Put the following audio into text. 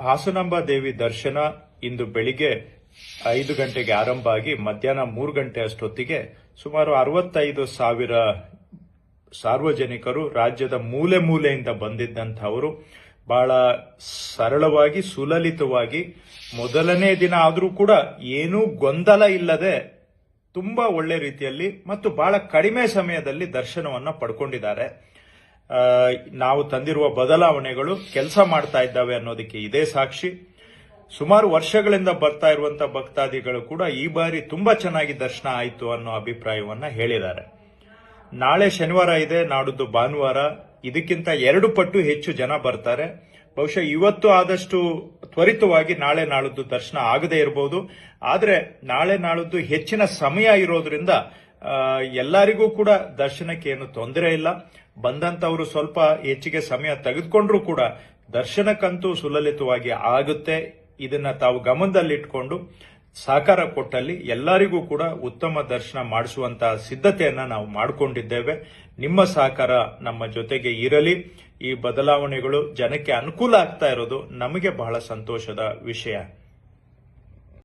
ಹಾಸನಾಂಬ ದೇವಿ ದರ್ಶನ ಇಂದು ಬೆಳಿಗ್ಗೆ ಐದು ಗಂಟೆಗೆ ಆರಂಭ ಆಗಿ ಮಧ್ಯಾಹ್ನ ಮೂರು ಗಂಟೆ ಅಷ್ಟೊತ್ತಿಗೆ ಸುಮಾರು ಅರವತ್ತೈದು ಸಾವಿರ ಸಾರ್ವಜನಿಕರು ರಾಜ್ಯದ ಮೂಲೆ ಮೂಲೆಯಿಂದ ಬಂದಿದ್ದಂಥವರು ಬಹಳ ಸರಳವಾಗಿ, ಸುಲಲಿತವಾಗಿ ಮೊದಲನೇ ದಿನ ಆದರೂ ಕೂಡ ಏನೂ ಗೊಂದಲ ಇಲ್ಲದೆ ತುಂಬಾ ಒಳ್ಳೆ ರೀತಿಯಲ್ಲಿ ಮತ್ತು ಬಹಳ ಕಡಿಮೆ ಸಮಯದಲ್ಲಿ ದರ್ಶನವನ್ನು ಪಡ್ಕೊಂಡಿದ್ದಾರೆ. ನಾವು ತಂದಿರುವ ಬದಲಾವಣೆಗಳು ಕೆಲಸ ಮಾಡ್ತಾ ಇದ್ದಾವೆ ಅನ್ನೋದಕ್ಕೆ ಇದೇ ಸಾಕ್ಷಿ. ಸುಮಾರು ವರ್ಷಗಳಿಂದ ಬರ್ತಾ ಇರುವಂತ ಭಕ್ತಾದಿಗಳು ಕೂಡ ಈ ಬಾರಿ ತುಂಬಾ ಚೆನ್ನಾಗಿ ದರ್ಶನ ಆಯಿತು ಅನ್ನೋ ಅಭಿಪ್ರಾಯವನ್ನ ಹೇಳಿದ್ದಾರೆ. ನಾಳೆ ಶನಿವಾರ ಇದೆ, ನಾಡಿದ್ದು ಭಾನುವಾರ. ಇದಕ್ಕಿಂತ ಎರಡು ಪಟ್ಟು ಹೆಚ್ಚು ಜನ ಬರ್ತಾರೆ. ಬಹುಶಃ ಇವತ್ತು ಆದಷ್ಟು ತ್ವರಿತವಾಗಿ ನಾಳೆ ನಾಳದ್ದು ದರ್ಶನ ಆಗದೇ ಇರಬಹುದು ಆದರೆ ನಾಳೆ ನಾಳದ್ದು ಹೆಚ್ಚಿನ ಸಮಯ ಇರೋದ್ರಿಂದ ಎಲ್ಲರಿಗೂ ಕೂಡ ದರ್ಶನಕ್ಕೆ ಏನು ತೊಂದರೆ ಇಲ್ಲ. ಬಂದಂತವರು ಸ್ವಲ್ಪ ಹೆಚ್ಚಿಗೆ ಸಮಯ ತೆಗೆದುಕೊಂಡ್ರೂ ಕೂಡ ದರ್ಶನಕ್ಕಂತೂ ಸುಲಲಿತವಾಗಿ ಆಗುತ್ತೆ. ಇದನ್ನ ತಾವು ಗಮನದಲ್ಲಿಟ್ಟುಕೊಂಡು ಸಹಕಾರ ಕೊಟ್ಟಲ್ಲಿ ಎಲ್ಲರಿಗೂ ಕೂಡ ಉತ್ತಮ ದರ್ಶನ ಮಾಡಿಸುವಂತಹ ಸಿದ್ಧತೆಯನ್ನ ನಾವು ಮಾಡಿಕೊಂಡಿದ್ದೇವೆ. ನಿಮ್ಮ ಸಹಕಾರ ನಮ್ಮ ಜೊತೆಗೆ ಇರಲಿ. ಈ ಬದಲಾವಣೆಗಳು ಜನಕ್ಕೆ ಅನುಕೂಲ ಆಗ್ತಾ ಇರೋದು ನಮಗೆ ಬಹಳ ಸಂತೋಷದ ವಿಷಯ.